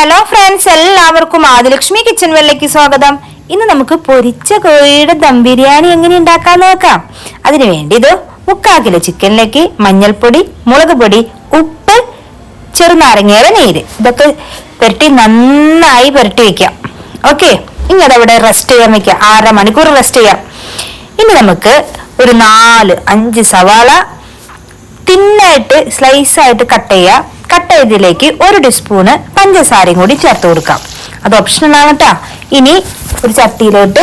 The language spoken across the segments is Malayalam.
ഹലോ ഫ്രണ്ട്സ് എല്ലാവർക്കും ആദിലക്ഷ്മി കിച്ചൻ വെള്ളയ്ക്ക് സ്വാഗതം. ഇന്ന് നമുക്ക് പൊരിച്ച കോഴിയുടെ ദം ബിരിയാണി എങ്ങനെ ഉണ്ടാക്കാൻ നോക്കാം? അതിനു വേണ്ടി ഇത് മുക്കാൽ കിലോ ചിക്കനിലേക്ക് മഞ്ഞൾപ്പൊടി മുളക് പൊടി ഉപ്പ് ചെറുനാരങ്ങയുടെ നീര്. ഇതൊക്കെ പുരട്ടി നന്നായി പുരട്ടി വെക്കാം. ഓക്കെ ഇനി അതവിടെ റെസ്റ്റ് ചെയ്യാൻ വെക്കാം. അര മണിക്കൂർ റെസ്റ്റ് ചെയ്യാം. ഇനി നമുക്ക് ഒരു നാല് അഞ്ച് സവാള തിന്നായിട്ട് സ്ലൈസ് ആയിട്ട് കട്ട് ചെയ്യുക കട്ട് ഇതിലേക്ക് ഒരു ടീസ്പൂണ് പഞ്ചസാരയും കൂടി ചേർത്ത് കൊടുക്കാം. അത് ഓപ്ഷണൽ ആണ് കേട്ടോ ഇനി ഒരു ചട്ടിയിലോട്ട്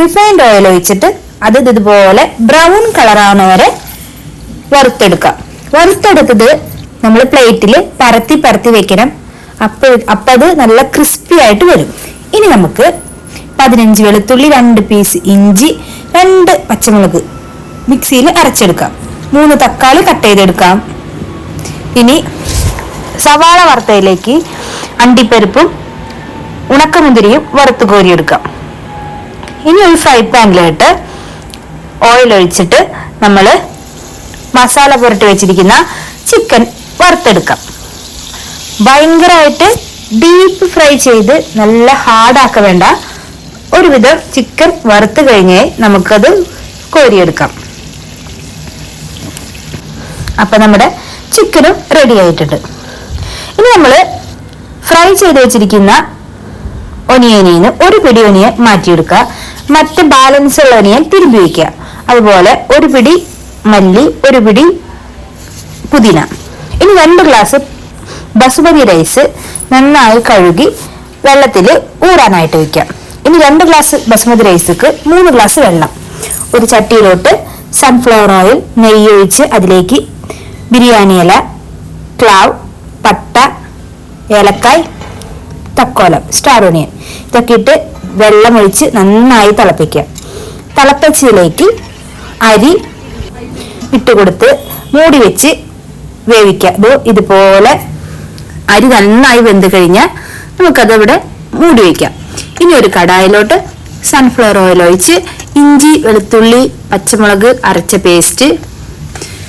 റിഫൈൻഡ് ഓയിൽ ഒഴിച്ചിട്ട് അത് ഇതുപോലെ ബ്രൗൺ കളറാവുന്ന വരെ വറുത്തെടുക്കാം. വറുത്തെടുത്തത് നമ്മൾ പ്ലേറ്റിൽ പരത്തി പരത്തി വെക്കണം. അപ്പോൾ അപ്പം അത് നല്ല ക്രിസ്പി ആയിട്ട് വരും. ഇനി നമുക്ക് പതിനഞ്ച് വെളുത്തുള്ളി രണ്ട് പീസ് ഇഞ്ചി രണ്ട് പച്ചമുളക് മിക്സിയിൽ അരച്ചെടുക്കാം. മൂന്ന് തക്കാളി കട്ട് ചെയ്തെടുക്കാം. ഇനി സവാള വറുത്തതിലേക്ക് അണ്ടിപ്പരിപ്പും ഉണക്കമുന്തിരിയും വറുത്ത് കോരിയെടുക്കാം. ഇനി ഒരു ഫ്രൈ പാനിലിട്ട് ഓയിൽ ഒഴിച്ചിട്ട് നമ്മൾ മസാല പുരട്ടി വെച്ചിരിക്കുന്ന ചിക്കൻ വറുത്തെടുക്കാം. ഭയങ്കരമായിട്ട് ഡീപ്പ് ഫ്രൈ ചെയ്ത് നല്ല ഹാർഡാക്ക വേണ്ട. ഒരുവിധം ചിക്കൻ വറുത്ത് കഴിഞ്ഞേ നമുക്കത് കോരിയെടുക്കാം. അപ്പൊ നമ്മുടെ ചിക്കനും റെഡി ആയിട്ടുണ്ട്. ഇനി നമ്മൾ ഫ്രൈ ചെയ്ത് വെച്ചിരിക്കുന്ന ഒനിയനിൽ നിന്ന് ഒരു പിടി ഒനിയൻ മാറ്റിയെടുക്കുക. മറ്റ് ബാലൻസ് ഉള്ള ഒനിയൻ തിരുമ്പി വയ്ക്കുക അതുപോലെ ഒരു പിടി മല്ലി ഒരു പിടി പുതിന. ഇനി രണ്ട് ഗ്ലാസ് ബസുമതി റൈസ് നന്നായി കഴുകി വെള്ളത്തിൽ ഊറാനായിട്ട് വെക്കാം ഇനി രണ്ട് ഗ്ലാസ് ബസുമതി റൈസ്ക്ക് മൂന്ന് ഗ്ലാസ് വെള്ളം. ഒരു ചട്ടിയിലോട്ട് സൺഫ്ലവർ ഓയിൽ നെയ്യ് ഒഴിച്ച് അതിലേക്ക് ബിരിയാണി ഇല ക്ലാവ് പട്ട ഏലക്കായ് തക്കോലം സ്റ്റാർ ഓണിയൻ ഇതൊക്കെ ഇട്ട് വെള്ളമൊഴിച്ച് നന്നായി തിളപ്പിക്കുക. തിളപ്പിച്ചതിലേക്ക് അരി ഇട്ട് കൊടുത്ത് മൂടി വെച്ച് വേവിക്കുക. ഇത് ഇതുപോലെ അരി നന്നായി വെന്ത് കഴിഞ്ഞാൽ നമുക്കത് ഇവിടെ മൂടി വയ്ക്കാം ഇനി ഒരു കടായിലോട്ട് സൺഫ്ലവർ ഓയിൽ ഒഴിച്ച് ഇഞ്ചി വെളുത്തുള്ളി പച്ചമുളക് അരച്ച പേസ്റ്റ്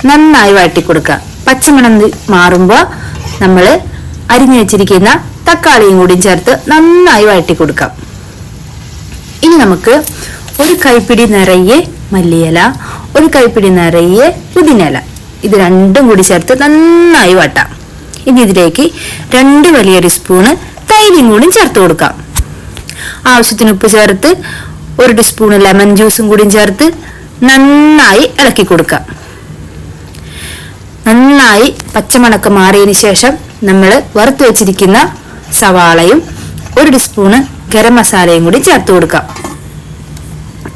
നന്നായി വഴറ്റി കൊടുക്കുക പച്ചമണം മാറുമ്പോൾ നമ്മൾ അരിഞ്ഞു വെച്ചിരിക്കുന്ന തക്കാളിയും കൂടി ചേർത്ത് നന്നായി വഴറ്റി കൊടുക്കാം. ഇനി നമുക്ക് ഒരു കൈപ്പിടി നിറയെ മല്ലിയില ഒരു കൈപ്പിടി നിറയെ പുതിനയില. ഇത് രണ്ടും കൂടി ചേർത്ത് നന്നായി വട്ടാം. ഇനി ഇതിലേക്ക് രണ്ട് വലിയൊരു സ്പൂണ് തൈരും കൂടി ചേർത്ത് കൊടുക്കാം. ആവശ്യത്തിന് ഉപ്പ് ചേർത്ത് ഒരു ടീസ്പൂൺ ലെമൺ ജ്യൂസും കൂടി ചേർത്ത് നന്നായി ഇളക്കി കൊടുക്കാം. നന്നായി പച്ചമണക്ക് മാറിയതിന് ശേഷം നമ്മൾ വറുത്ത് വെച്ചിരിക്കുന്ന സവാളയും ഒരു ടീസ്പൂണ് ഗരം മസാലയും കൂടി ചേർത്ത് കൊടുക്കാം.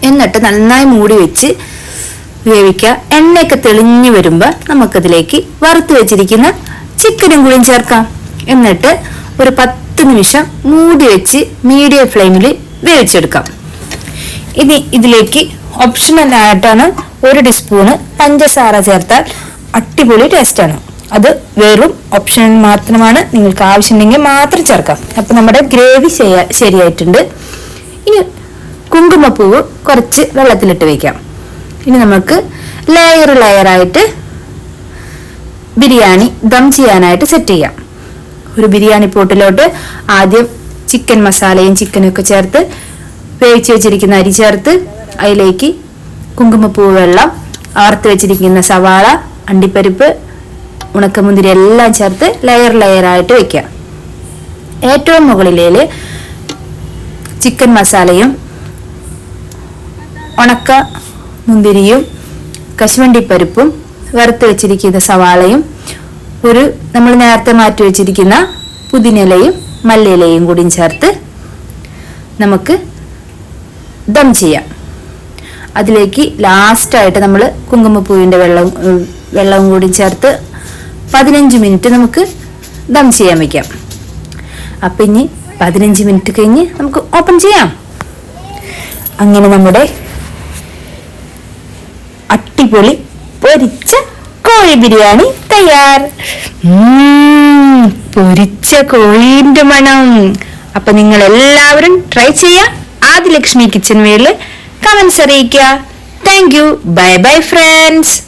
എന്നിട്ട് നന്നായി മൂടി വെച്ച് വേവിക്കുക. എണ്ണയൊക്കെ തെളിഞ്ഞു വരുമ്പോൾ നമുക്കതിലേക്ക് വറുത്ത് വെച്ചിരിക്കുന്ന ചിക്കനും കൂടി ചേർക്കാം. എന്നിട്ട് ഒരു പത്ത് നിമിഷം മൂടി വെച്ച് മീഡിയം ഫ്ലെയിമിൽ വേവിച്ചെടുക്കാം. ഇനി ഇതിലേക്ക് ഓപ്ഷണൽ ആയിട്ടാണ് ഒരു ടീസ്പൂണ് പഞ്ചസാര ചേർത്താൽ അടിപൊളി ടേസ്റ്റാണ് അത് വെറും ഓപ്ഷൻ മാത്രമാണ്. നിങ്ങൾക്ക് ആവശ്യമുണ്ടെങ്കിൽ മാത്രം ചേർക്കാം. അപ്പൊ നമ്മുടെ ഗ്രേവി ശരിയായിട്ടുണ്ട്. ഇനി കുങ്കുമപ്പൂവ് കുറച്ച് വെള്ളത്തിലിട്ട് വെക്കാം. ഇനി നമുക്ക് ലെയർ ലെയറായിട്ട് ബിരിയാണി ദം ചെയ്യാനായിട്ട് സെറ്റ് ചെയ്യാം. ഒരു ബിരിയാണി പോട്ടിലോട്ട് ആദ്യം ചിക്കൻ മസാലയും ചിക്കനും ഒക്കെ ചേർത്ത് വേവിച്ച് വെച്ചിരിക്കുന്ന അരി ചേർത്ത് അതിലേക്ക് കുങ്കുമപ്പൂ വെള്ളം ആർത്ത് വെച്ചിരിക്കുന്ന സവാള അണ്ടിപ്പരിപ്പ് ഉണക്കമുന്തിരി എല്ലാം ചേർത്ത് ലെയർ ലെയറായിട്ട് വെക്കുക. ഏറ്റവും മുകളിലേൽ ചിക്കൻ മസാലയും ഉണക്ക മുന്തിരിയും കശുവണ്ടിപ്പരിപ്പും വറുത്ത് വെച്ചിരിക്കുന്ന സവാളയും ഒരു നമ്മൾ നേരത്തെ മാറ്റി വെച്ചിരിക്കുന്ന പുതിനിലയും മല്ലിയിലയും കൂടിയും ചേർത്ത് നമുക്ക് ദം ചെയ്യാം. അതിലേക്ക് ലാസ്റ്റായിട്ട് നമ്മൾ കുങ്കുമപ്പൂവിന്റെ വെള്ളം വെള്ളവും കൂടി ചേർത്ത് പതിനഞ്ച് മിനിറ്റ് നമുക്ക് ദം ചെയ്യാൻ വയ്ക്കാം അപ്പം ഇനി പതിനഞ്ച് മിനിറ്റ് കഴിഞ്ഞ് നമുക്ക് ഓപ്പൺ ചെയ്യാം. അങ്ങനെ നമ്മുടെ അട്ടിപൊളി പൊരിച്ച കോഴി ബിരിയാണി തയ്യാർ. പൊരിച്ച കോഴിന്റെ മണം. അപ്പൊ നിങ്ങൾ എല്ലാവരും ട്രൈ ചെയ്യാം. ആദിലക്ഷ്മി കിച്ചൻ വേളിൽ കമന്റ്സ് അറിയിക്കുക. Thank you bye bye friends